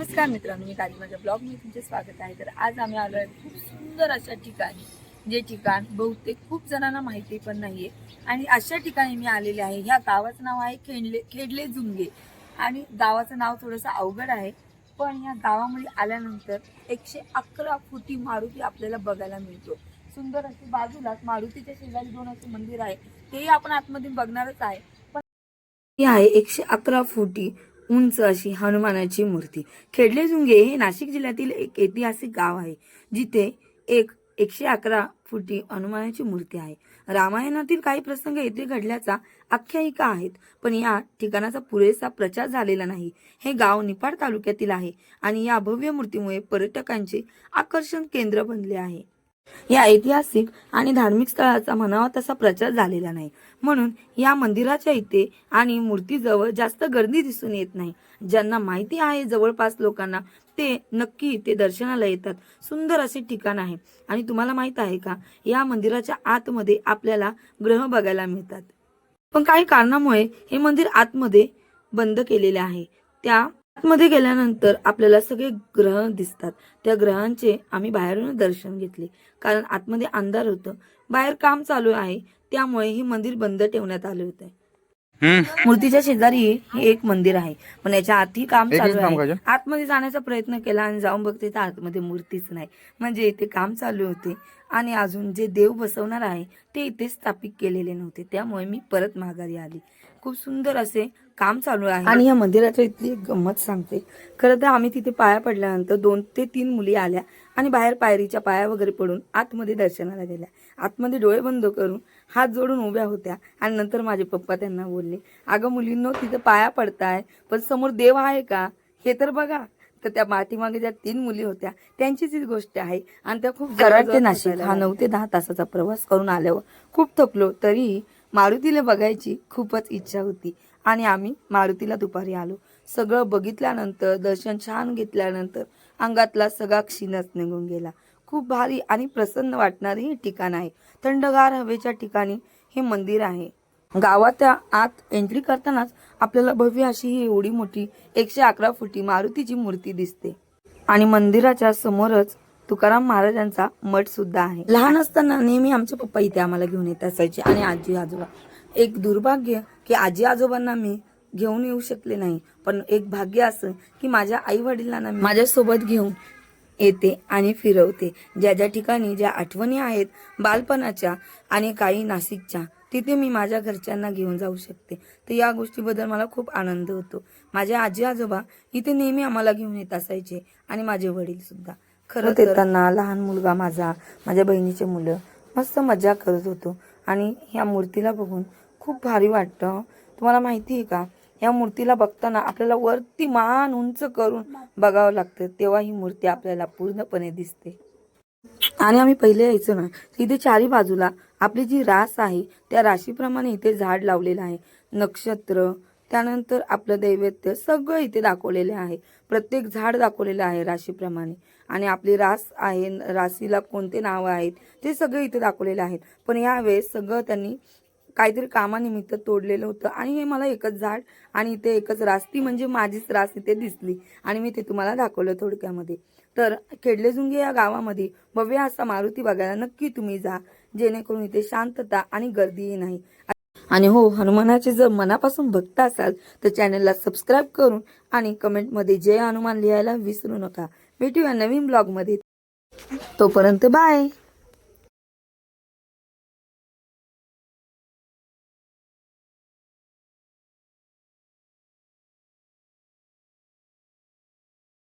नमस्कार मित्रांनो मी काली. माझ्या ब्लॉगमध्ये तुमचे स्वागत आहे. तर आज आम्ही आलो आहे खूप सुंदर अशा ठिकाणी जे ठिकाण बहुतेक खूप जणांना माहिती पण नाहीये. आणि अशा ठिकाणी मी आलेले आहे. ह्या गावाचं नाव आहे खेडले खेडले जुंगे आणि गावाचं नाव थोडंसं अवघड आहे पण या गावामध्ये आल्यानंतर एकशे अकरा फुटी मारुती आपल्याला बघायला मिळतो. सुंदर अशी बाजूलाच मारुतीच्या शेजारी दोन असे मंदिर आहे. तेही आपण आतमध्ये बघणारच आहे. पण हे आहे एकशे अकरा फुटी उंच अशी हनुमानाची मूर्ती. खेडले जुंगे हे नाशिक जिल्ह्यातील एक ऐतिहासिक गाव आहे जिथे एक एकशे अकरा फुटी हनुमानाची मूर्ती आहे. रामायणातील काही प्रसंग येथे घडल्याचा आख्यायिका आहेत पण या ठिकाणाचा पुरेसा प्रचार झालेला नाही. हे गाव निफाड तालुक्यातील आहे आणि या भव्य मूर्तीमुळे पर्यटकांचे आकर्षण केंद्र बनले आहे. या ऐतिहासिक आणि धार्मिक स्थळाचा म्हणावा तसा प्रचार झालेला नाही. म्हणून या मंदिराच्या इथे आणि मूर्तीजवळ जास्त गर्दी दिसून येत नाही. ज्यांना माहिती आहे जवळपास लोकांना ते नक्की इथे दर्शनाला येतात. सुंदर असे ठिकाण आहे. आणि तुम्हाला माहीत आहे का या मंदिराच्या आतमध्ये आपल्याला ग्रह बघायला मिळतात. पण काही कारणामुळे हे मंदिर आतमध्ये बंद केलेले आहे. त्या आतमध्ये गेल्यानंतर आपल्याला सगळे ग्रह दिसतात. त्या ग्रहांचे आम्ही बाहेरून दर्शन घेतले. कारण आतमध्ये अंधार होतं. बाहेर काम चालू आहे. त्यामुळे हे मंदिर बंद ठेवण्यात आले होते. मूर्तीच्या शेजारी हे एक मंदिर आहे. पण याच्या आतही काम चालू आहे? आतमध्ये जाण्याचा प्रयत्न केला आणि जाऊन बघते तर आतमध्ये मूर्तीच नाही. म्हणजे इथे काम चालू होते. आणि अजून जे देव बसवणार आहे ते इथे स्थापित केलेले नव्हते. त्यामुळे मी परत माघारी आली. खूप सुंदर असे काम चालू आहे. आणि या मंदिराच्या इथली एक गंमत सांगते. खरं तर आम्ही तिथे पाया पडल्यानंतर दोन ते तीन मुली आल्या आणि बाहेर पायरीच्या पाया वगैरे पडून आतमध्ये दर्शनाला गेल्या. आतमध्ये डोळे बंद करून हात जोडून उभ्या होत्या आणि नंतर माझे पप्पा त्यांना बोलले अगं मुलींनो तिथे पाया पडताय पण समोर देव आहे का? हे तर बघा. तर त्या पाठीमागे ज्या तीन मुली होत्या त्यांचीच ही गोष्ट आहे. आणि त्या खूप कराड ते नाशिक हा नऊ ते दहा तासाचा प्रवास करून आल्यावर खूप थकलो. तरी मारुतीला बघायची खूपच इच्छा होती. आणि आम्ही मारुतीला दुपारी आलो. सगळं बघितल्यानंतर दर्शन छान घेतल्यानंतर अंगातला सगळा क्षीणच निघून गेला. खूप भारी आणि प्रसन्न वाटणारे हे ठिकाण आहे. थंडगार हवेच्या ठिकाणी हे मंदिर आहे. गावाच्या आत एंट्री करतानाच आपल्याला भव्य अशी ही एवढी मोठी एकशे अकरा फुटी मारुतीची मूर्ती दिसते. आणि मंदिराच्या समोरच तुकाराम महाराजांचा मठ सुद्धा आहे. लहान असताना नेहमी आमचे पप्पा इथे आम्हाला घेऊन येत असायचे. आणि आजी आजोबा. एक दुर्भाग्य की आजी आजोबांना मी घेऊन येऊ शकले नाही. पण एक भाग्य असं की माझ्या आई वडिलांना माझ्यासोबत घेऊन येते आणि फिरवते. ज्या ज्या ठिकाणी ज्या आठवणी आहेत बालपणाच्या आणि काही नाशिकच्या तिथे मी माझ्या घरच्यांना घेऊन जाऊ शकते. तर या गोष्टीबद्दल मला खूप आनंद होतो. माझे आजी आजोबा इथे नेहमी आम्हाला घेऊन येत असायचे आणि माझे वडील सुद्धा. खरं येताना लहान मुलगा माझा माझ्या बहिणीचे मुलं मस्त मजा करत होतो. आणि ह्या मूर्तीला बघून खूप भारी वाटतं. तुम्हाला माहिती आहे का? या मूर्तीला बघताना आपल्याला वरती मान उंच करून बघावं लागतं. तेव्हा ही मूर्ती आपल्याला पूर्णपणे दिसते. आणि आम्ही पहिले यायचो ना इथे चारी बाजूला आपली जी रास आहे त्या राशीप्रमाणे इथे झाड लावलेलं आहे. नक्षत्र त्यानंतर आपलं दैवत्य सगळं इथे दाखवलेले आहे. प्रत्येक झाड दाखवलेलं आहे राशीप्रमाणे. आणि आपली रास आहे राशीला कोणते नाव आहेत ते सगळे इथे दाखवलेले आहेत. पण यावेळेस सगळं त्यांनी काहीतरी कामानिमित्त तोडलेलं होतं. आणि हे मला एकच झाड आणि इथे एकच रास ती म्हणजे माझीच रास इथे दिसली. आणि मी ते तुम्हाला दाखवलं थोडक्यामध्ये. तर खेडलेजुंगे या गावामध्ये भव्य असा मारुती बघायला नक्की तुम्ही जा जेणेकरून इथे शांतता आणि गर्दीही नाही. आणि हो हनुमानाचे जर मनापासून भक्त असाल तर चॅनलला सबस्क्राईब करून आणि कमेंटमध्ये जय हनुमान लिहायला विसरू नका. भेटूया नवीन ब्लॉगमध्ये. तोपर्यंत बाय.